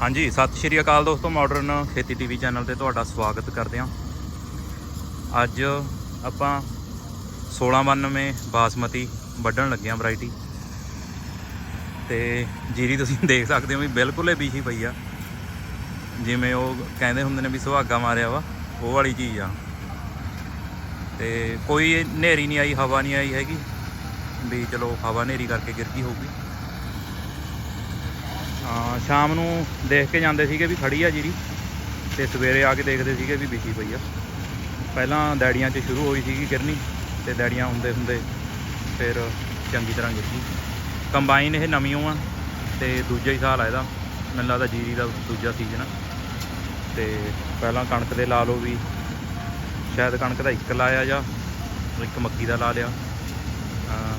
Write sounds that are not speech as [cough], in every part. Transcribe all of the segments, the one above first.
ਹਾਂਜੀ, ਸਤਿ ਸ਼੍ਰੀ ਅਕਾਲ ਦੋਸਤੋ ਮਾਡਰਨ ਖੇਤੀ ਟੀਵੀ ਚੈਨਲ ਤੇ ਤੁਹਾਡਾ ਸਵਾਗਤ ਕਰਦੇ ਹਾਂ। ਅੱਜ ਆਪਾਂ 1692 ਬਾਸਮਤੀ ਵੱਢਣ ਲੱਗੇ ਹਾਂ ਵੈਰਾਈਟੀ ਤੇ ਜੀਰੀ ਤੁਸੀਂ [laughs] ਦੇਖ ਸਕਦੇ ਹੋ ਵੀ ਬਿਲਕੁਲ ਹੀ ਬੀਜੀ ਪਈ ਆ। ਜਿਵੇਂ ਉਹ ਕਹਿੰਦੇ ਹੁੰਦੇ ਨੇ ਵੀ ਸੁਹਾਗਾ ਮਾਰਿਆ ਵਾ, ਉਹ ਵਾਲੀ ਚੀਜ਼ ਆ। ਤੇ ਕੋਈ ਹਨੇਰੀ ਨਹੀਂ ਆਈ, ਹਵਾ ਨਹੀਂ ਆਈ ਹੈਗੀ। ਵੀ ਚਲੋ, ਹਵਾ ਹਨੇਰੀ ਕਰਕੇ ਗਿਰ ਗਈ ਹੋਊਗੀ। ਹਾਂ, ਸ਼ਾਮ ਨੂੰ ਦੇਖ ਕੇ ਜਾਂਦੇ ਸੀਗੇ ਵੀ ਖੜੀ ਆ ਜੀਰੀ ਤੇ ਸਵੇਰੇ ਆ ਕੇ ਦੇਖਦੇ ਸੀਗੇ ਵੀ ਵਿਛੀ ਪਈ ਆ। ਪਹਿਲਾਂ ਡੈੜੀਆਂ 'ਚ ਸ਼ੁਰੂ ਹੋਈ ਸੀਗੀ ਗਿਰਨੀ ਤੇ ਡੈੜੀਆਂ ਹੁੰਦੇ ਹੁੰਦੇ ਫਿਰ ਚੰਗੀ ਤਰ੍ਹਾਂ ਗਿਰ ਕੰਬਾਈਨ ਇਹ ਨਵੀਂ ਓ ਆ ਤੇ ਦੂਜਾ ਹੀ ਸਾਲ ਆ ਇਹਦਾ। ਮੈਨੂੰ ਲੱਗਦਾ ਜੀਰੀ ਦਾ ਦੂਜਾ ਸੀਜ਼ਨ ਆ। ਤੇ ਪਹਿਲਾਂ ਕਣਕ ਦੇ ਲਾ ਲਓ ਵੀ ਸ਼ਾਇਦ ਕਣਕ ਦਾ ਇੱਕ ਲਾਇਆ ਜਾਂ ਇੱਕ ਮੱਕੀ ਦਾ ਲਾ ਲਿਆ।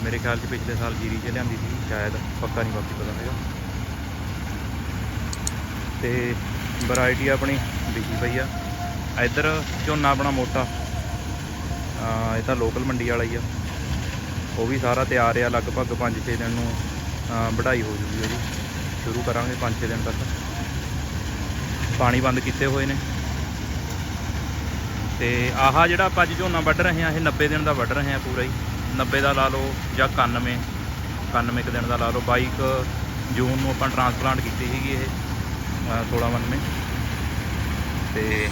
ਮੇਰੇ ਖਿਆਲ 'ਚ ਪਿਛਲੇ ਸਾਲ ਜੀਰੀ 'ਚ ਲਿਆਂਦੀ ਸੀ, ਸ਼ਾਇਦ ਪੱਕਾ ਨਹੀਂ ਬਾਕੀ ਪਤਾ ਹੈਗਾ ਤੇ ਵੈਰਾਈਟੀ ਆਪਣੀ ਵਿਕੀ ਪਈ ਆ। ਇੱਧਰ ਝੋਨਾ ਆਪਣਾ ਮੋਟਾ। ਇਹ ਤਾਂ ਲੋਕਲ ਮੰਡੀ ਵਾਲਾ ਹੀ ਆ। ਉਹ ਵੀ ਸਾਰਾ ਤਿਆਰ ਆ, ਲਗਭਗ 5-6 ਦਿਨ ਨੂੰ ਵਢਾਈ ਹੋ ਜੂਗੀ ਉਹਦੀ। ਸ਼ੁਰੂ ਕਰਾਂਗੇ 5-6 ਦਿਨ ਤੱਕ। ਪਾਣੀ ਬੰਦ ਕੀਤੇ ਹੋਏ ਨੇ। ਤੇ ਆਹ ਜਿਹੜਾ ਆਪਾਂ ਅੱਜ ਝੋਨਾ ਵੱਢ ਰਹੇ ਆ ਇਹ 90 ਦਿਨ ਦਾ ਵੱਢ ਰਹੇ ਆ ਪੂਰਾ ਹੀ। 90 ਦਾ ਲਾ ਲਓ ਜਾਂ 91 91 ਕੁ ਦਿਨ ਦਾ ਲਾ ਲਓ। 22 ਕੁ ਜੂਨ ਨੂੰ ਆਪਾਂ ਟਰਾਂਸਪਲਾਂਟ ਕੀਤੀ ਸੀਗੀ ਇਹ। ਅਹ 1692 ਤੇ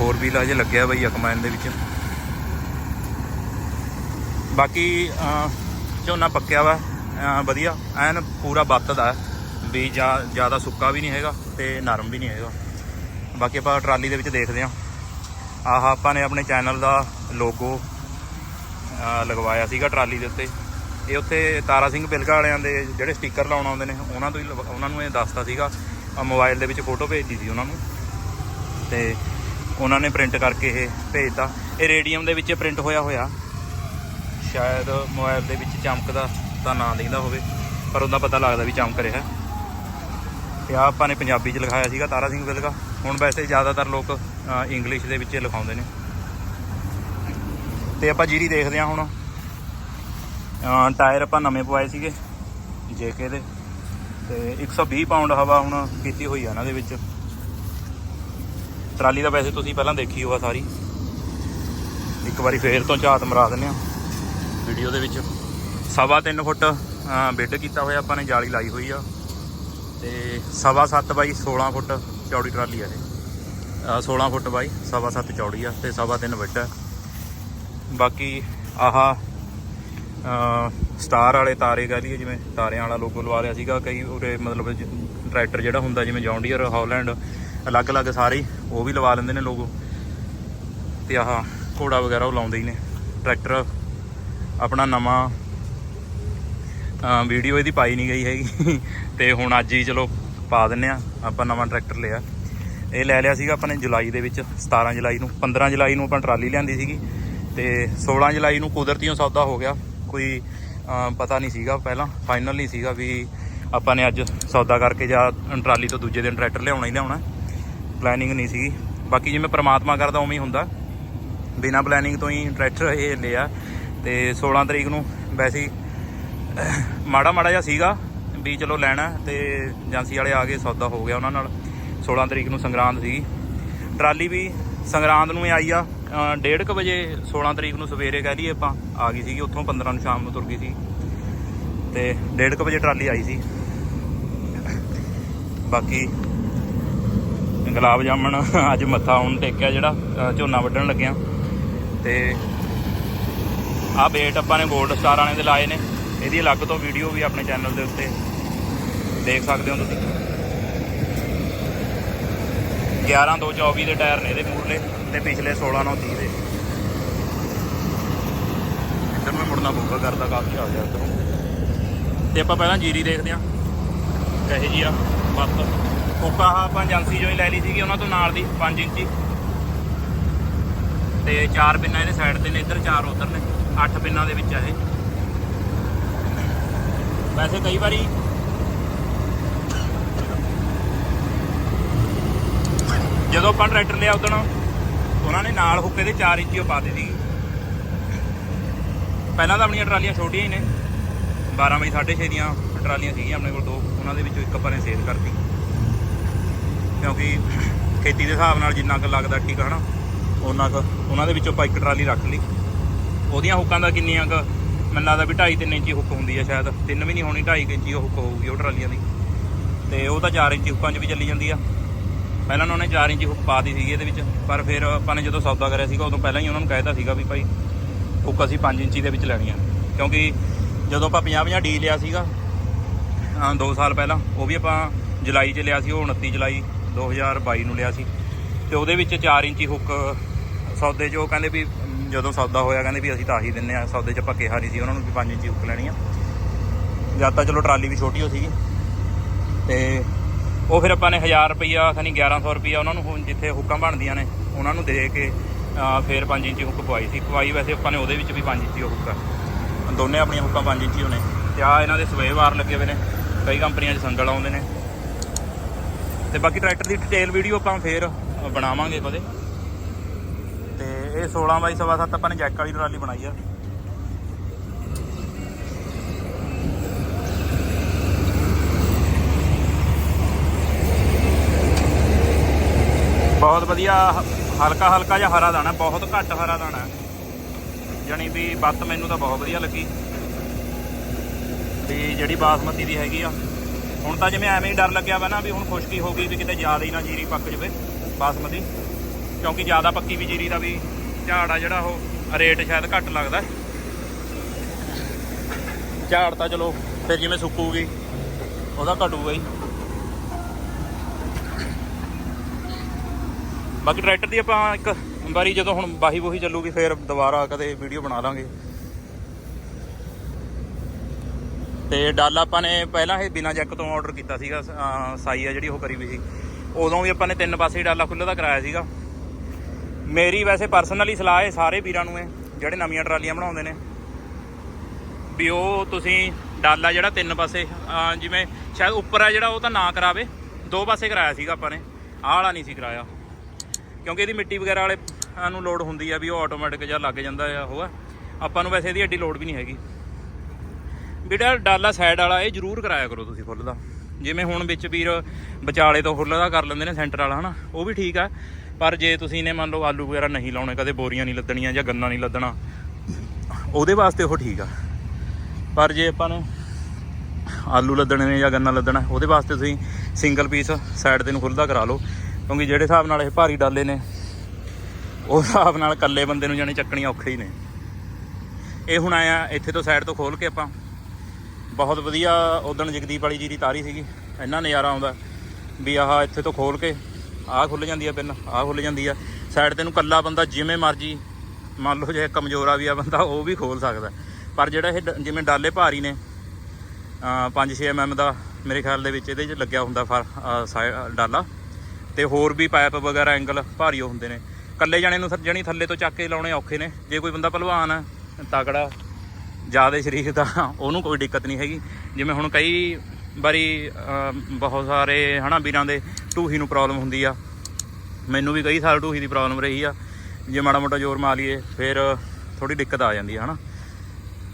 ਹੋਰ ਵੀ ਲਾਜੇ ਲੱਗਿਆ ਬਈ ਅਕਮਾਨ ਦੇ ਵਿੱਚ ਬਾਕੀ ਝੋਨਾ ਪੱਕਿਆ ਵਾ ਵਧੀਆ ਐਨ ਪੂਰਾ ਬੱਤਦਾ ਵੀ ਜ਼ਿਆਦਾ ਸੁੱਕਾ ਵੀ ਨਹੀਂ ਹੈਗਾ ਤੇ ਨਰਮ ਵੀ ਨਹੀਂ ਹੈਗਾ ਬਾਕੀ ਆਪਾਂ ਟਰਾਲੀ ਦੇ ਵਿੱਚ ਦੇਖਦੇ ਹਾਂ ਆਹ ਆਪਾਂ ਨੇ ਆਪਣੇ ਚੈਨਲ ਦਾ ਲੋਗੋ ਲਗਵਾਇਆ ਸੀਗਾ ਟਰਾਲੀ ਦੇ ਉੱਤੇ ਇਹ ਉੱਥੇ ਤਾਰਾ ਸਿੰਘ ਬਿਲਗਾ ਵਾਲਿਆਂ ਦੇ ਜਿਹੜੇ ਸਟicker ਲਾਉਣ ਆਉਂਦੇ ਨੇ, ਉਹਨਾਂ ਤੋਂ ਹੀ ਲਵਾ- ਉਹਨਾਂ ਨੂੰ ਇਹ ਦੱਸਤਾ ਸੀਗਾ। ਮੋਬਾਈਲ ਦੇ ਵਿੱਚ ਫੋਟੋ ਭੇਜਦੀ ਸੀ ਉਹਨਾਂ ਨੂੰ। ਤੇ ਉਹਨਾਂ ਨੇ ਪ੍ਰਿੰਟ ਕਰਕੇ ਇਹ ਭੇਜਤਾ। ਇਹ ਰੇਡੀਅਮ ਦੇ ਵਿੱਚ ਪ੍ਰਿੰਟ ਹੋਇਆ ਹੋਇਆ। ਸ਼ਾਇਦ ਮੋਬਾਈਲ ਦੇ ਵਿੱਚ ਚਮਕਦਾ ਤਾਂ ਨਾਂ ਦਿਖਦਾ ਹੋਵੇ, ਪਰ ਉਹਦਾ ਪਤਾ ਲੱਗਦਾ ਵੀ ਚਮਕ ਰਿਹਾ। ਤੇ ਆ ਆਪਾਂ ਨੇ ਪੰਜਾਬੀ 'ਚ ਲਿਖਾਇਆ ਸੀਗਾ, ਤਾਰਾ ਸਿੰਘ ਬਿਲਗਾ। ਹੁਣ ਵੈਸੇ ਜ਼ਿਆਦਾਤਰ ਲੋਕ ਇੰਗਲਿਸ਼ ਦੇ ਵਿੱਚ ਲਿਖਾਉਂਦੇ ਨੇ। ਤੇ ਆਪਾਂ ਜੀਰੀ ਦੇਖਦੇ ਹਾਂ ਹੁਣ। ਟਾਇਰ ਆਪਾਂ ਨਵੇਂ ਪਵਾਏ ਸੀਗੇ, ਜੇਕੇ ਦੇ। ਤੇ 120 ਪਾਉਂਡ ਹਵਾ ਹੁਣ ਕੀਤੀ ਹੋਈ ਆ ਇਹਨਾਂ ਦੇ ਵਿੱਚ। ਟਰਾਲੀ ਦਾ ਵੈਸੇ ਤੁਸੀਂ ਪਹਿਲਾਂ ਦੇਖੀ ਹੋਆ ਸਾਰੀ। ਇੱਕ ਵਾਰੀ ਫੇਰ ਤੋਂ ਝਾਤ ਮਰਾ ਦਿੰਦੇ ਆ ਵੀਡੀਓ ਦੇ ਵਿੱਚ। ਸਵਾ 3 ਫੁੱਟ ਬਿੱਡ ਕੀਤਾ ਹੋਇਆ ਆਪਾਂ ਨੇ, ਜਾਲੀ ਲਾਈ ਹੋਈ ਆ। ਤੇ ਸਵਾ 7 ਬਾਈ 16 ਫੁੱਟ ਚੌੜੀ ਟਰਾਲੀ ਆ ਇਹ। ਅਹ 16 ਫੁੱਟ ਬਾਈ, ਸਵਾ 7 ਚੌੜੀ ਆ ਤੇ ਸਵਾ 3 ਵਿੱਡ ਆ। ਬਾਕੀ ਆਹ ਸਟਾਰ ਵਾਲੇ ਤਾਰੇ ਕਹ ਲਈਏ, ਜਿਵੇਂ ਤਾਰਿਆਂ ਵਾਲਾ ਲੋਗੋ ਲਵਾ ਲਿਆ ਸੀਗਾ, ਕਈ ਉਰੇ ਮਤਲਬ ਟਰੈਕਟਰ ਜਿਹੜਾ ਹੁੰਦਾ, ਜਿਵੇਂ ਜੌਨ ਡੀਅਰ ਹਾਲੈਂਡ ਅਲੱਗ-ਅਲੱਗ ਸਾਰੇ, ਉਹ ਵੀ ਲਵਾ ਲੈਂਦੇ ਨੇ ਲੋਗੋ ਤੇ ਆਹ ਘੋੜਾ ਵਗੈਰਾ ਉਹ ਲਾਉਂਦੇ ਹੀ ਨੇ। ਟਰੈਕਟਰ ਆਪਣਾ ਨਵਾਂ ਵੀਡੀਓ ਇਹਦੀ ਪਾਈ ਨਹੀਂ ਗਈ ਹੈਗੀ। [laughs] ਤੇ ਹੁਣ ਅੱਜ ਹੀ ਚਲੋ ਪਾ ਦਿੰਨੇ ਆ, ਆਪਾਂ ਨਵਾਂ ਟਰੈਕਟਰ ਲਿਆ। ਇਹ ਲੈ ਲਿਆ ਸੀਗਾ ਆਪਾਂ ਨੇ ਜੁਲਾਈ ਦੇ ਵਿੱਚ 17 ਜੁਲਾਈ ਨੂੰ 15 ਜੁਲਾਈ ਨੂੰ ਆਪਾਂ ਟਰਾਲੀ ਲਿਆਂਦੀ ਸੀਗੀ। ਤੇ 16 ਜੁਲਾਈ ਨੂੰ ਕੁਦਰਤੀਓ ਸੌਦਾ ਹੋ ਗਿਆ। ਕੋਈ ਪਤਾ ਨਹੀਂ ਸੀਗਾ ਪਹਿਲਾਂ ਫਾਈਨਲ ਨਹੀਂ ਸੀਗਾ ਵੀ ਆਪਾਂ ਨੇ ਅੱਜ ਸੌਦਾ ਕਰਕੇ ਜਾਂ ਟਰਾਲੀ ਤੋਂ ਦੂਜੇ ਦਿਨ ਟਰੈਕਟਰ ਲਿਆਉਣਾ ਹੀ ਲਿਆਉਣਾ। ਪਲੈਨਿੰਗ ਨਹੀਂ ਸੀਗੀ। ਬਾਕੀ ਜਿਵੇਂ ਪ੍ਰਮਾਤਮਾ ਕਰਦਾ ਉਵੇਂ ਹੀ ਹੁੰਦਾ। ਬਿਨਾ ਪਲੈਨਿੰਗ ਤੋਂ ਹੀ ਟਰੈਕਟਰ ਇਹ ਲਿਆ ਤੇ 16 ਤਰੀਕ ਨੂੰ ਵੈਸੇ ਮਾੜਾ ਮਾੜਾ ਜਿਹਾ ਸੀਗਾ ਵੀ ਚਲੋ ਲੈਣਾ ਤੇ ਏਜੰਸੀ ਵਾਲੇ ਆ ਗਏ, ਸੌਦਾ ਹੋ ਗਿਆ ਉਹਨਾਂ ਨਾਲ। 16 ਤਰੀਕ ਨੂੰ ਸੰਗਰਾਂਦ ਸੀਗੀ। ਟਰਾਲੀ ਵੀ ਸੰਗਰਾਂਦ ਨੂੰ ਹੀ ਆਈ ਆ। 1:30 ਵਜੇ 16 ਤਰੀਕ ਨੂੰ ਸਵੇਰੇ ਕਹਿ ਲਈਏ ਆਪਾਂ, ਆ ਗਈ ਸੀਗੀ, ਉੱਥੋਂ 15 ਨੂੰ ਸ਼ਾਮ ਨੂੰ ਤੁਰ ਗਈ ਸੀ। ਤੇ 1:30 ਵਜੇ ਟਰਾਲੀ ਆਈ ਸੀ। ਬਾਕੀ ਗੁਲਾਬ ਜਾਮਣ ਅੱਜ ਮੱਥਾ ਹੁਣ ਟੇਕਿਆ ਜਿਹੜਾ ਝੋਨਾ ਵੱਢਣ ਲੱਗਿਆ। ਤੇ ਆਹ ਬੇਟ ਆਪਾਂ ਨੇ 골ਡ ਸਟਾਰ ਵਾਲੇ ਦੇ ਲਾਏ ਨੇ। ਇਹਦੀ ਅਲੱਗ ਤੋਂ ਵੀਡੀਓ ਵੀ ਆਪਣੇ ਚੈਨਲ ਦੇ ਉੱਤੇ ਦੇਖ ਸਕਦੇ ਹੋ ਤੁਸੀਂ। 11 2 24 ਦੇ ਟਾਇਰ ਨੇ ਇਹਦੇ ਮੂਰਲੇ ਤੇ ਪਿਛਲੇ 16 9 30 ਦੇ। ਇੱਧਰ ਮੈਂ ਮੁੜਨਾ ਪਊਗਾ ਕਰਦਾ ਕਾਫੀ ਆ ਗਿਆ ਇੱਧਰੋਂ। ਤੇ ਆਪਾਂ ਪਹਿਲਾਂ ਜੀਰੀ ਦੇਖਦੇ ਹਾਂ। ਕਹੇ ਜੀ ਆ ਬਸ ਕੋਕਾ ਆਹ ਆਪਾਂ ਏਜੰਸੀ ਜੋ ਹੀ ਲੈ ਲਈ ਸੀਗੀ, ਉਹਨਾਂ ਤੋਂ ਨਾਲ ਦੀ 5 ਇੰਚੀ। ਤੇ ਚਾਰ ਪਿੰਨਾਂ ਇਹਦੇ ਸਾਈਡ ਤੇ ਨੇ, ਇੱਧਰ ਚਾਰ, ਉਧਰ ਨੇ। 8 ਪਿੰਨਾਂ ਦੇ ਵਿੱਚ ਆ ਇਹ। ਵੈਸੇ ਕਈ ਵਾਰੀ ਜਦੋਂ ਆਪਾਂ ਟਰੈਕਟਰ ਲਿਆ ਉਦੋਂ, ਉਹਨਾਂ ਨੇ ਨਾਲ ਹੁੱਕੇ ਦੇ 4 ਇੰਚੀ ਉਹ ਪਾ ਦਿੱਤੀ। ਸੀ ਪਹਿਲਾਂ ਤਾਂ ਆਪਣੀਆਂ ਟਰਾਲੀਆਂ ਛੋਟੀਆਂ ਹੀ ਨੇ। 12 ਬਾਈ 6.5 ਦੀਆਂ ਟਰਾਲੀਆਂ ਸੀਗੀਆਂ ਆਪਣੇ ਕੋਲ ਦੋ, ਉਹਨਾਂ ਦੇ ਵਿੱਚੋਂ ਇੱਕ ਆਪਾਂ ਨੇ ਸੇਲ ਕਰਤੀ। ਕਿਉਂਕਿ ਖੇਤੀ ਦੇ ਹਿਸਾਬ ਨਾਲ ਜਿੰਨਾ ਕੁ ਲੱਗਦਾ ਠੀਕ ਆ ਹਨਾ ਉਹਨਾਂ ਕੁ, ਉਹਨਾਂ ਦੇ ਵਿੱਚੋਂ ਆਪਾਂ ਇੱਕ ਟਰਾਲੀ ਰੱਖ ਲਈ। ਉਹਦੀਆਂ ਹੁੱਕਾਂ ਦਾ ਕਿੰਨੀਆਂ ਕੁ, ਮੈਨੂੰ ਲੱਗਦਾ ਵੀ 2.5 3 ਇੰਚੀ ਹੁੱਕ ਹੁੰਦੀ ਹੈ ਸ਼ਾਇਦ। ਤਿੰਨ ਵੀ ਨਹੀਂ ਹੋਣੀ 2.5 ਇੰਚੀ ਉਹ ਹੁੱਕ ਹੋਊਗੀ ਉਹ ਟਰਾਲੀਆਂ ਦੀ। ਤੇ ਉਹ ਤਾਂ 4 ਇੰਚੀ ਹੁੱਕਾਂ 'ਚ ਵੀ ਚੱਲੀ ਜਾਂਦੀ ਆ। ਪਹਿਲਾਂ ਉਹਨਾਂ ਨੇ 4 ਇੰਚ ਹੁੱਕ ਪਾ ਦਿੱਤੀ ਸੀਗੀ ਇਹਦੇ ਵਿੱਚ, ਪਰ ਫਿਰ ਆਪਾਂ ਨੇ ਜਦੋਂ ਸੌਦਾ ਕਰਿਆ ਸੀਗਾ, ਉਦੋਂ ਪਹਿਲਾਂ ਹੀ ਉਹਨਾਂ ਨੂੰ ਕਹਿਤਾ ਸੀਗਾ ਵੀ ਭਾਈ ਹੁੱਕ ਅਸੀਂ 5 ਇੰਚੀ ਦੇ ਵਿੱਚ ਲੈਣੀ ਲੈਣੀਆਂ। ਕਿਉਂਕਿ ਜਦੋਂ ਆਪਾਂ 50 50 ਡੀ ਲਿਆ ਸੀਗਾ, ਹਾਂ 2 ਸਾਲ ਪਹਿਲਾਂ, ਉਹ ਵੀ ਆਪਾਂ ਜੁਲਾਈ 'ਚ ਲਿਆ ਸੀ, ਉਹ 29 ਜੁਲਾਈ 2022 ਨੂੰ ਲਿਆ ਸੀ। ਤੇ ਉਹਦੇ ਵਿੱਚ 4 ਇੰਚੀ ਹੁੱਕ ਸੌਦੇ 'ਚ, ਉਹ ਕਹਿੰਦੇ ਵੀ ਜਦੋਂ ਸੌਦਾ ਹੋਇਆ, ਕਹਿੰਦੇ ਵੀ ਅਸੀਂ ਤਾਂ ਆਹੀ ਦਿੰਨੇ ਆ, ਸੌਦੇ 'ਚ ਆਪਾਂ ਕਿਹਾ ਨਹੀਂ ਸੀ ਉਹਨਾਂ ਨੂੰ ਵੀ 5 ਇੰਚੀ ਹੁੱਕ ਲੈਣੀ ਆ ਜਾਂ ਤਾਂ ਚਲੋ ਟਰਾਲੀ ਵੀ ਛੋਟੀ ਹੋ ਸੀਗੀ। ਤੇ ਉਹ ਫਿਰ ਆਪਾਂ ਨੇ 1000 ਰੁਪਈਆ ਖਨੀ 1100 ਰੁਪਈਆ ਉਹਨਾਂ ਨੂੰ ਜਿੱਥੇ ਹੁੱਕਾਂ ਬਣਦੀਆਂ ਨੇ, ਉਹਨਾਂ ਨੂੰ ਦੇ ਕੇ ਫਿਰ 5 ਇੰਚੀ ਹੁੱਕ ਪਵਾਈ ਸੀ। ਪਵਾਈ ਵੈਸੇ ਆਪਾਂ ਨੇ ਉਹਦੇ ਵਿੱਚ ਵੀ 5 ਇੰਚੀ ਹੁੱਕ ਦੋਨੇ ਆਪਣੀਆਂ ਹੁੱਕਾਂ 5 ਇੰਚੀ ਹੋਣੇ ਤੇ ਆ ਇਹਨਾਂ ਦੇ ਸਵੇ ਵਾਰ ਲੱਗੇ ਹੋਏ ਨੇ। ਕਈ ਕੰਪਨੀਆਂ 'ਚ ਸੰਗਲ ਆਉਂਦੇ ਨੇ। ਤੇ ਬਾਕੀ ਟਰੈਕਟਰ ਦੀ ਡਿਟੇਲ ਵੀਡੀਓ ਆਪਾਂ ਫੇਰ ਬਣਾਵਾਂਗੇ ਕਦੇ। ਤੇ ਇਹ 16 ਬਾਈ ਸਵਾ ਸੱਤ ਆਪਾਂ ਨੇ ਜੈਕ ਵਾਲੀ ਟਰਾਲੀ ਬਣਾਈ ਆ। ਬਹੁਤ ਵਧੀਆ, ਹਲਕਾ ਹਲਕਾ ਜਿਹਾ ਹਰਾ ਦਾਣਾ, ਬਹੁਤ ਘੱਟ ਹਰਾ ਦਾਣਾ। ਹੈ। ਜਾਣੀ ਵੀ ਬੱਤ ਮੈਨੂੰ ਤਾਂ ਬਹੁਤ ਵਧੀਆ ਲੱਗੀ। ਵੀ ਜਿਹੜੀ ਬਾਸਮਤੀ ਦੀ ਹੈਗੀ ਆ। ਹੁਣ ਤਾਂ ਜਿਵੇਂ ਐਵੇਂ ਹੀ ਡਰ ਲੱਗਿਆ ਵਾ ਨਾ ਵੀ ਹੁਣ ਖੁਸ਼ਕੀ ਹੋ ਗਈ ਵੀ ਕਿਤੇ ਜ਼ਿਆਦਾ ਹੀ ਨਾ ਜੀਰੀ ਪੱਕ ਜਵੇ ਬਾਸਮਤੀ। ਕਿਉਂਕਿ ਜ਼ਿਆਦਾ ਪੱਕੀ ਵੀ ਜੀਰੀ ਦਾ ਵੀ ਝਾੜ ਆ ਜਿਹੜਾ ਉਹ, ਰੇਟ ਸ਼ਾਇਦ ਘੱਟ ਲੱਗਦਾ। ਝਾੜ ਤਾਂ ਚਲੋ, ਫਿਰ ਜਿਵੇਂ ਸੁੱਕੂਗੀ, ਉਹਦਾ ਘਟੂਗਾ ਹੀ। ਬਾਕੀ ਟਰੈਕਟਰ ਦੀ ਆਪਾਂ ਇੱਕ ਵਾਰੀ ਜਦੋਂ ਹੁਣ ਬਾਹੀ ਬੋਹੀ ਚੱਲੂਗੀ, ਫਿਰ ਦੁਬਾਰਾ ਕਦੇ ਵੀਡੀਓ ਬਣਾ ਲਾਂਗੇ। ਤੇ ਡਾਲਾ ਆਪਾਂ ਨੇ ਪਹਿਲਾਂ ਇਹ ਬਿਨਾ ਜੈਕ ਤੋਂ ਆਰਡਰ ਕੀਤਾ ਸੀਗਾ ਸਾਈ ਆ ਜਿਹੜੀ ਉਹ ਕਰੀ ਵੀ ਸੀ। ਉਦੋਂ ਵੀ ਆਪਾਂ ਨੇ ਤਿੰਨ ਪਾਸੇ ਡਾਲਾ ਖੁੱਲ੍ਹਾ ਦਾ ਕਰਾਇਆ ਸੀਗਾ। ਮੇਰੀ ਵੈਸੇ ਪਰਸਨਲੀ ਸਲਾਹ ਹੈ ਸਾਰੇ ਵੀਰਾਂ ਨੂੰ ਹੈ ਜਿਹੜੇ ਨਵੀਆਂ ਟਰਾਲੀਆਂ ਬਣਾਉਂਦੇ ਨੇ। ਵੀ ਉਹ ਤੁਸੀਂ ਡਾਲਾ ਜਿਹੜਾ ਤਿੰਨ ਪਾਸੇ ਜਿਵੇਂ ਸ਼ਾਇਦ ਉੱਪਰ ਆ ਜਿਹੜਾ ਉਹ ਤਾਂ ਨਾ ਕਰਾਵੇ, ਦੋ ਪਾਸੇ ਕਰਾਇਆ ਸੀਗਾ ਆਪਾਂ ਨੇ। ਆਹ ਵਾਲਾ ਨਹੀਂ ਸੀ ਕਰਾਇਆ। ਕਿਉਂਕਿ ਇਹਦੀ ਮਿੱਟੀ ਵਗੈਰਾ ਵਾਲੇ ਨੂੰ ਲੋਡ ਹੁੰਦੀ ਆ ਵੀ ਉਹ ਆਟੋਮੈਟਿਕ ਜਿਹਾ ਲੱਗ ਜਾਂਦਾ ਆ ਉਹ ਆ। ਆਪਾਂ ਨੂੰ ਵੈਸੇ ਇਹਦੀ ਐਡੀ ਲੋਡ ਵੀ ਨਹੀਂ ਹੈਗੀ। ਬੇਟਾ ਡਾਲਾ ਸਾਈਡ ਵਾਲਾ, ਇਹ ਜ਼ਰੂਰ ਕਰਾਇਆ ਕਰੋ ਤੁਸੀਂ ਫੁੱਲ ਦਾ। ਜਿਵੇਂ ਹੁਣ ਵਿੱਚ ਵੀਰ ਵਿਚਾਲੇ ਤੋਂ ਫੁੱਲ ਦਾ ਕਰ ਲੈਂਦੇ ਨੇ ਸੈਂਟਰ ਵਾਲਾ, ਹਨਾ? ਉਹ ਵੀ ਠੀਕ ਆ। ਪਰ ਜੇ ਤੁਸੀਂ ਨੇ ਮੰਨ ਲਓ ਆਲੂ ਵਗੈਰਾ ਨਹੀਂ ਲਾਉਣੇ, ਕਦੇ ਬੋਰੀਆਂ ਨਹੀਂ ਲੱਦਣੀਆਂ ਜਾਂ ਗੰਨਾ ਨਹੀਂ ਲੱਦਣਾ, ਉਹਦੇ ਵਾਸਤੇ ਉਹ ਠੀਕ ਆ। ਪਰ ਜੇ ਆਪਾਂ ਨੇ ਆਲੂ ਲੱਦਣੇ ਨੇ ਜਾਂ ਗੰਨਾ ਲੱਦਣਾ, ਉਹਦੇ ਵਾਸਤੇ ਤੁਸੀਂ ਸਿੰਗਲ ਪੀਸ ਸਾਈਡ ਤੇ ਨੂੰ ਖੁੱਲਦਾ ਕਰਾ ਲਓ। ਕਿਉਂਕਿ ਜਿਹੜੇ ਹਿਸਾਬ ਨਾਲ ਇਹ ਭਾਰੀ ਡਾਲੇ ਨੇ ਉਸ ਹਿਸਾਬ ਨਾਲ ਇਕੱਲੇ ਬੰਦੇ ਨੂੰ ਜਾਣੀ ਚੱਕਣੀ ਔਖੇ ਹੀ ਨੇ। ਇਹ ਹੁਣ ਆਇਆ ਇੱਥੇ ਤੋਂ ਸਾਈਡ ਤੋਂ ਖੋਲ ਕੇ ਆਪਾਂ। ਬਹੁਤ ਵਧੀਆ ਉਦਣ ਜਗਦੀਪ ਵਾਲੀ ਜੀ ਦੀ ਤਾਰੀ ਸੀਗੀ। ਇੰਨਾ ਨਜ਼ਾਰਾ ਆਉਂਦਾ ਵੀ ਆਹ ਇੱਥੇ ਤੋਂ ਖੋਲ ਕੇ ਆਹ ਖੁੱਲ ਜਾਂਦੀ ਆ ਪਿੰਨ, ਆਹ ਖੁੱਲ ਜਾਂਦੀ ਆ। ਸਾਈਡ ਤੇ ਨੂੰ ਕੱਲਾ ਬੰਦਾ ਜਿਵੇਂ ਮਰਜ਼ੀ, ਮੰਨ ਲਓ ਜੇ ਕਮਜ਼ੋਰ ਆ ਵੀ ਆ ਬੰਦਾ, ਉਹ ਵੀ ਖੋਲ ਸਕਦਾ। ਪਰ ਜਿਹੜਾ ਇਹ ਡ- ਜਿਵੇਂ ਡਾਲੇ ਭਾਰੀ ਨੇ 5-6 mm ਦਾ ਮੇਰੇ ਖਿਆਲ ਦੇ ਵਿੱਚ ਇਹਦੇ 'ਚ ਲੱਗਿਆ ਹੁੰਦਾ ਫਰ ਸਾਈ- ਡਾਲਾ। ਤੇ ਹੋਰ ਵੀ ਪਾਈਪ ਵਗੈਰਾ ਐਂਗਲ ਭਾਰੀ ਉਹ ਹੁੰਦੇ ਨੇ। ਕੱਲੇ ਜਾਣੇ ਨੂੰ ਜਣੀ ਥੱਲੇ ਤੋਂ ਚੱਕ ਕੇ ਲਾਉਣੇ ਔਖੇ ਨੇ। ਜੇ ਕੋਈ ਬੰਦਾ ਭਲਵਾਨ ਆ, ਤਕੜਾ, ਜ਼ਿਆਦਾ ਸ਼ਰੀਰ ਦਾ, ਉਹਨੂੰ ਕੋਈ ਦਿੱਕਤ ਨਹੀਂ ਹੈਗੀ। ਜਿਵੇਂ ਹੁਣ ਕਈ ਵਾਰੀ ਬਹੁਤ ਸਾਰੇ ਹਨਾ ਵੀਰਾਂ ਦੇ ਟੂਹੀ ਨੂੰ ਪ੍ਰੋਬਲਮ ਹੁੰਦੀ ਆ। ਮੈਨੂੰ ਵੀ ਕਈ ਸਾਲ ਟੂਹੀ ਦੀ ਪ੍ਰੋਬਲਮ ਰਹੀ ਆ। ਜੇ ਮਾੜਾ ਮੋਟਾ ਜ਼ੋਰ ਮਾਰ ਲਈਏ, ਫਿਰ ਥੋੜੀ ਦਿੱਕਤ ਆ ਜਾਂਦੀ ਹੈ ਹਨਾ।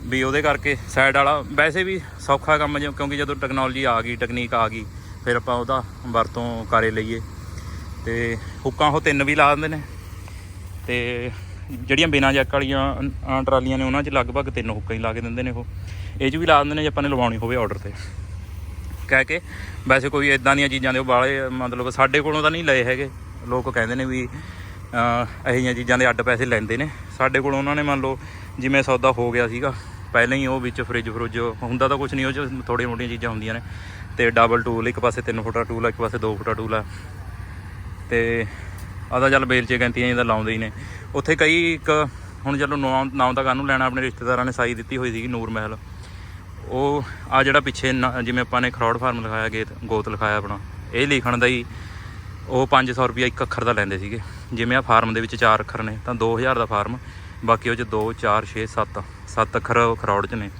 ਵੀ ਉਹਦੇ ਕਰਕੇ ਸਾਈਡ ਵਾਲਾ, ਵੈਸੇ ਵੀ ਸੌਖਾ ਕੰਮ ਜਿਉਂ- ਕਿਉਂਕਿ ਜਦੋਂ ਟੈਕਨੋਲੋਜੀ ਆ ਗਈ ਟੈਕਨੀਕ ਆ ਗਈ, ਫਿਰ ਆਪਾਂ ਉਹਦਾ ਵਰਤੋਂ ਕਰੇ ਲਈਏ। ਤੇ ਹੁੱਕਾਂ ਉਹ ਤਿੰਨ ਵੀ ਲਾ ਦਿੰਦੇ ਨੇ। ਤੇ ਜਿਹੜੀਆਂ ਬਿਨਾਂ ਜੈਕ ਵਾਲੀਆਂ ਟਰਾਲੀਆਂ ਨੇ ਉਹਨਾਂ 'ਚ ਲਗਭਗ ਤਿੰਨ ਹੁੱਕਾਂ ਹੀ ਲਾ ਕੇ ਦਿੰਦੇ ਨੇ ਉਹ। ਇਹ 'ਚ ਵੀ ਲਾ ਦਿੰਦੇ ਨੇ ਜੇ ਆਪਾਂ ਨੇ ਲਵਾਉਣੀ ਹੋਵੇ ਆਰਡਰ ਤੇ। ਕਹਿ ਕੇ ਵੈਸੇ ਕੋਈ ਇਦਾਂ ਦੀਆਂ ਚੀਜ਼ਾਂ ਦੇ ਉਹ ਬਾਲੇ ਮਤਲਬ ਸਾਡੇ ਕੋਲੋਂ ਤਾਂ ਨਹੀਂ ਲਏ ਹੈਗੇ। ਲੋਕ ਕਹਿੰਦੇ ਨੇ ਵੀ ਅਹ, ਇਹੋ ਜਿਹੀਆਂ ਚੀਜ਼ਾਂ ਦੇ ਅੱਡ ਪੈਸੇ ਲੈਂਦੇ ਨੇ। ਸਾਡੇ ਕੋਲ ਉਹਨਾਂ ਨੇ ਮੰਨ ਲਓ ਜਿਵੇਂ ਸੌਦਾ ਹੋ ਗਿਆ ਸੀਗਾ ਪਹਿਲਾਂ ਹੀ ਉਹ ਵਿੱਚ ਫ੍ਰਿਜ ਫਰੁੱਜ ਹੁੰਦਾ ਤਾਂ ਕੁਝ ਨਹੀਂ ਉਹ ਚ ਥੋੜ੍ਹੀਆਂ ਮੋਟੀਆਂ ਚੀਜ਼ਾਂ ਹੁੰਦੀਆਂ ਨੇ। ਤੇ ਡਬਲ ਟੂਲ ਇੱਕ ਪਾਸੇ 3 ਫੁੱਟਾ ਟੂਲ ਆ ਇੱਕ ਪਾਸੇ 2 ਫੁੱਟਾ ਟੂਲ ਆ। ਤੇ ਆਦਾ ਚੱਲ ਬੇਲਚੇ ਗੈਂਤੀਆਂ ਜਿਹਦਾ ਲਾਉਂਦੇ ਹੀ ਨੇ। ਉੱਥੇ ਕਈ ਇੱਕ ਹੁਣ ਚਲੋ ਨਾਮ ਨਾਮ ਤਾਂ ਕਾਹਨੂੰ ਲੈਣਾ, ਆਪਣੇ ਰਿਸ਼ਤੇਦਾਰਾਂ ਨੇ ਸਾਈ ਦਿੱਤੀ ਹੋਈ ਸੀਗੀ ਨੂਰ ਮਹਿਲ। ਉਹ ਆ ਜਿਹੜਾ ਪਿੱਛੇ ਨ- ਜਿਵੇਂ ਆਪਾਂ ਨੇ ਖਰੋੜ ਫਾਰਮ ਲਿਖਾਇਆ, ਗੇਤ, ਗੋਤ ਲਿਖਾਇਆ ਆਪਣਾ, ਇਹ ਲਿਖਣ ਦਾ ਹੀ ਉਹ 500 ਰੁਪਿਆ ਇੱਕ ਅੱਖਰ ਦਾ ਲੈਂਦੇ ਸੀਗੇ। ਜਿਵੇਂ ਆ ਫਾਰਮ ਦੇ ਵਿੱਚ ਚਾਰ ਅੱਖਰ ਨੇ, ਤਾਂ 2000 ਦਾ ਫਾਰਮ, ਬਾਕੀ ਉਹ ਚ 2 4 6 7 7 ਅੱਖਰ ਖਰੋੜ ਚ ਨੇ।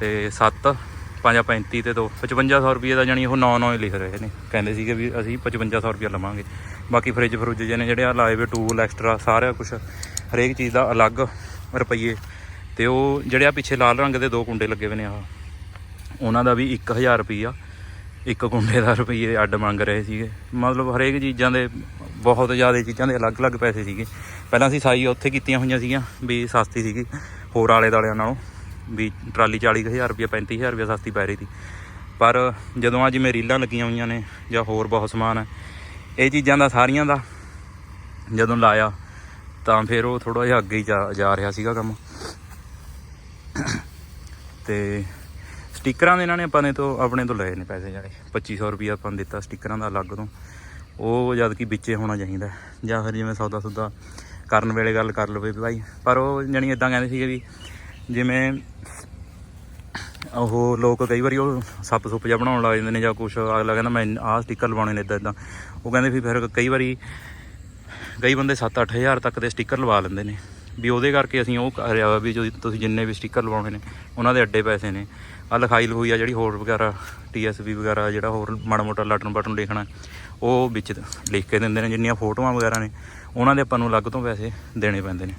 ਤੇ 7 5 35 ਤੇ 2 5500 ਰੁਪਏ ਦਾ ਜਾਨੀ ਉਹ 9 9 ਲਿਖ ਰਹੇ ਨੇ। ਕਹਿੰਦੇ ਸੀਗੇ ਵੀ ਅਸੀਂ 5500 ਰੁਪਏ ਲਵਾਂਗੇ। ਬਾਕੀ ਫ੍ਰਿਜ ਫਰੁੱਜ ਜਿਹੇ ਨੇ ਜਿਹੜੇ ਆ, ਲਾਏ ਵੇ ਟੂਲ ਐਕਸਟਰਾ ਸਾਰਾ ਕੁਝ ਹਰੇਕ ਚੀਜ਼ ਦਾ ਅਲੱਗ ਰੁਪਈਏ। ਤੇ ਉਹ ਜਿਹੜੇ ਆ ਪਿੱਛੇ ਲਾਲ ਰੰਗ ਦੇ ਦੋ ਕੁੰਡੇ ਲੱਗੇ ਹੋਏ ਨੇ ਆ ਉਹਨਾਂ ਦਾ ਵੀ 1000 ਰੁਪਈਆ, ਇੱਕ ਕੁੰਡੇ ਦਾ ਰੁਪਈਏ ਅੱਡ ਮੰਗ ਰਹੇ ਸੀਗੇ। ਮਤਲਬ ਹਰੇਕ ਚੀਜ਼ਾਂ ਦੇ ਬਹੁਤ ਜ਼ਿਆਦਾ ਚੀਜ਼ਾਂ ਦੇ ਅਲੱਗ-ਅਲੱਗ ਪੈਸੇ ਸੀਗੇ। ਪਹਿਲਾਂ ਅਸੀਂ ਸਾਈ ਉੱਥੇ ਕੀਤੀਆਂ ਹੋਈਆਂ ਸੀਗੀਆਂ, ਵੀ ਸਸਤੀ ਸੀਗੀ, ਹੋਰ ਆਲੇ ਦਾਲਿਆਂ ਨਾਲੋਂ। ਵੀ ਟਰਾਲੀ 40000 ਰੁਪਏ 35000 ਰੁਪਏ ਸਸਤੀ ਪੈ ਰਹੀ ਸੀ। ਪਰ ਜਦੋਂ ਆ ਜਿਵੇਂ ਰੀਲਾਂ ਲੱਗੀਆਂ ਹੋਈਆਂ ਨੇ ਜਾਂ ਹੋਰ ਬਹੁਤ ਸਮਾਨ ਹੈ, ਇਹ ਚੀਜ਼ਾਂ ਦਾ ਸਾਰੀਆਂ ਦਾ ਜਦੋਂ ਲਾਇਆ ਤਾਂ ਫਿਰ ਉਹ ਥੋੜਾ ਜਿਹਾ ਅੱਗੇ ਹੀ ਜਾ ਰਿਹਾ ਸੀਗਾ ਕੰਮ। ਤੇ ਸਟickਰਾਂ ਦੇ ਇਹਨਾਂ ਨੇ ਆਪਾਂ ਨੇ ਤੋਂ, ਆਪਣੇ ਤੋਂ ਲਏ ਨੇ ਪੈਸੇ ਜਿਹੜੇ 2500 ਰੁਪਏ ਆਪਾਂ ਨੂੰ ਦਿੱਤਾ ਸਟickਰਾਂ ਦਾ ਅਲੱਗ ਤੋਂ। ਉਹ ਜਦ ਕਿ ਵਿੱਚੇ ਹੋਣਾ ਚਾਹੀਦਾ ਜਾਂ ਫਿਰ ਜਿਵੇਂ ਸੌਦਾ ਸੁਦਾ ਕਰਨ ਵੇਲੇ ਗੱਲ ਕਰ ਲਵੇ ਭਾਈ। ਪਰ ਉਹ ਜਾਣੀ ਇਦਾਂ ਕਹਿੰਦੇ ਸੀਗੇ ਵੀ ਜਿਵੇਂ ਉਹ ਲੋਕ ਕਈ ਵਾਰੀ ਉਹ ਸੱਪ ਸੁੱਪ ਜਿਹਾ ਬਣਾਉਣ ਲੱਗ ਜਾਂਦੇ ਨੇ ਜਾਂ ਕੁਛ, ਅਗਲਾ ਕਹਿੰਦਾ ਮੈਂ ਆਹ ਸਟicker ਲਵਾਉਣੇ ਨੇ ਇਦਾਂ ਇਦਾਂ ਉਹ ਕਹਿੰਦੇ ਵੀ ਫਿਰ ਕਈ ਵਾਰੀ ਕਈ ਬੰਦੇ 7-8000 ਤੱਕ ਦੇ ਸਟicker ਲਵਾ ਲੈਂਦੇ ਨੇ। ਵੀ ਉਹਦੇ ਕਰਕੇ ਅਸੀਂ ਉਹ ਕਰਿਆ ਵਾ ਵੀ ਜੋ ਤੁਸੀਂ ਜਿੰਨੇ ਵੀ ਸਟicker ਲਵਾਉਣੇ ਨੇ, ਉਹਨਾਂ ਦੇ ਅੱਡੇ ਪੈਸੇ ਨੇ। ਆ ਲਿਖਾਈ ਲਹੂਈ ਆ ਜਿਹੜੀ ਹੋਰ ਵਗੈਰਾ ਟੀਐਸਪੀ ਵਗੈਰਾ ਜਿਹੜਾ ਹੋਰ ਮਾੜਾ ਮੋਟਾ ਲਟਨ ਬਟਨ ਲਿਖਣਾ, ਉਹ ਵਿੱਚ ਲਿਖ ਕੇ ਦਿੰਦੇ ਨੇ ਜਿੰਨੀਆਂ ਫੋਟੋਆਂ ਵਗੈਰਾ ਨੇ, ਉਹਨਾਂ ਦੇ ਆਪਾਂ ਨੂੰ ਅਲੱਗ ਤੋਂ ਪੈਸੇ ਦੇਣੇ ਪੈਂਦੇ ਨੇ।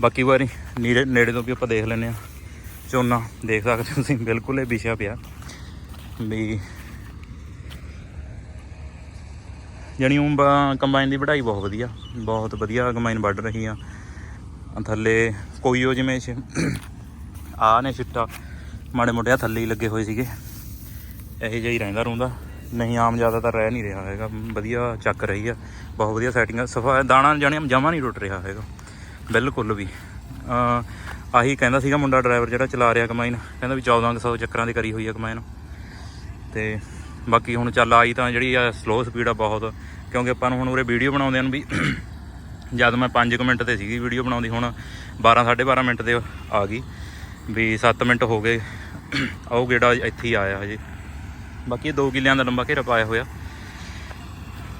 ਬਾਕੀ ਵਾਰੀ ਨੇੜੇ ਨੇੜੇ ਤੋਂ ਵੀ ਆਪਾਂ ਦੇਖ ਲੈਂਦੇ ਆ ਝੋਨਾ ਦੇਖ ਸਕਦੇ ਹੋ ਤੁਸੀਂ, ਬਿਲਕੁਲ ਇਹ ਵਿਛਿਆ ਪਿਆ। ਵੀ ਜਣੀ ਉਹ ਕੰਬਾਈਨ ਦੀ ਵਢਾਈ ਬਹੁਤ ਵਧੀਆ ਬਹੁਤ ਵਧੀਆ ਕੰਬਾਈਨ ਵੱਢ ਰਹੀ ਆ। ਥੱਲੇ ਕੋਈ ਉਹ ਜਿਵੇਂ ਆ ਨੇ ਛਿੱਟਾ, ਮਾੜੇ ਮੋਟੇ ਥੱਲੇ ਹੀ ਲੱਗੇ ਹੋਏ ਸੀਗੇ। ਇਹੋ ਜਿਹਾ ਹੀ ਰਹਿੰਦਾ ਰਹੁੰਦਾ ਨਹੀਂ, ਆਮ ਜ਼ਿਆਦਾਤਰ ਰਹਿ ਨਹੀਂ ਰਿਹਾ ਹੈਗਾ। ਵਧੀਆ ਚੱਕ ਰਹੀ ਆ। ਬਹੁਤ ਵਧੀਆ ਸੈਟਿੰਗ ਸਫਾ ਦਾਣਾ ਜਾਣੀ ਜਮਾ ਨਹੀਂ ਟੁੱਟ ਰਿਹਾ ਹੈਗਾ। ਬਿਲਕੁਲ ਵੀ। ਆਹੀ ਕਹਿੰਦਾ ਸੀਗਾ ਮੁੰਡਾ ਡਰਾਈਵਰ ਜਿਹੜਾ ਚਲਾ ਰਿਹਾ ਕਮਾਈਨ ਕਹਿੰਦਾ ਵੀ 1400 ਚੱਕਰਾਂ ਦੀ ਕਰੀ ਹੋਈ ਆ ਕਮਾਈਨ ਤੇ ਬਾਕੀ ਹੁਣ ਚੱਲ ਆਈ ਤਾਂ ਜਿਹੜੀ ਆ ਸਲੋ ਸਪੀਡ ਆ ਬਹੁਤ। ਕਿਉਂਕਿ ਆਪਾਂ ਨੂੰ ਹੁਣ ਉਰੇ ਵੀਡੀਓ ਬਣਾਉਂਦੇ ਨੂੰ ਵੀ [coughs] ਜਦ ਮੈਂ 5 ਮਿੰਟ ਤੇ ਸੀਗੀ ਵੀਡੀਓ ਬਣਾਉਂਦੀ, ਹੁਣ 12 12.5 ਮਿੰਟ ਤੇ ਆ ਗਈ। ਵੀ 7 ਮਿੰਟ ਹੋ ਗਏ। [coughs] ਉਹ ਗੇੜਾ ਇੱਥੇ ਹੀ ਆਇਆ ਹਜੇ। ਬਾਕੀ ਇਹ 2 ਕਿੱਲਿਆਂ ਦਾ ਲੰਬਾ ਘੇਰਾ ਪਾਇਆ ਹੋਇਆ।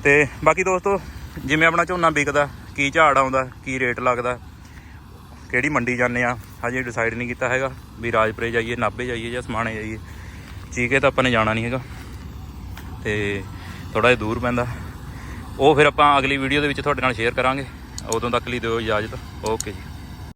ਤੇ ਬਾਕੀ ਦੋਸਤੋ, ਜਿਵੇਂ ਆਪਣਾ ਝੋਨਾ ਵਿਕਦਾ ਕੀ ਝਾੜ ਆਉਂਦਾ, ਕੀ ਰੇਟ ਲੱਗਦਾ, ਕਿਹੜੀ ਮੰਡੀ ਜਾਂਦੇ ਆ, ਹਜੇ ਡਿਸਾਈਡ ਨਹੀਂ ਕੀਤਾ ਹੈਗਾ ਵੀ ਰਾਜਪੁਰੇ ਜਾਈਏ, ਨਾਭੇ ਜਾਈਏ ਜਾਂ ਸਮਾਣੇ ਜਾਈਏ। ਚੀਕੇ ਤਾਂ ਆਪਾਂ ਨੇ ਜਾਣਾ ਨਹੀਂ ਹੈਗਾ ਤੇ ਥੋੜਾ ਜਿਹਾ ਦੂਰ ਪੈਂਦਾ। ਉਹ ਫਿਰ ਆਪਾਂ ਅਗਲੀ ਵੀਡੀਓ ਦੇ ਵਿੱਚ ਤੁਹਾਡੇ ਨਾਲ ਸ਼ੇਅਰ ਕਰਾਂਗੇ। ਉਦੋਂ ਤੱਕ ਲਈ ਦਿਓ ਇਜਾਜ਼ਤ। ਓਕੇ ਜੀ।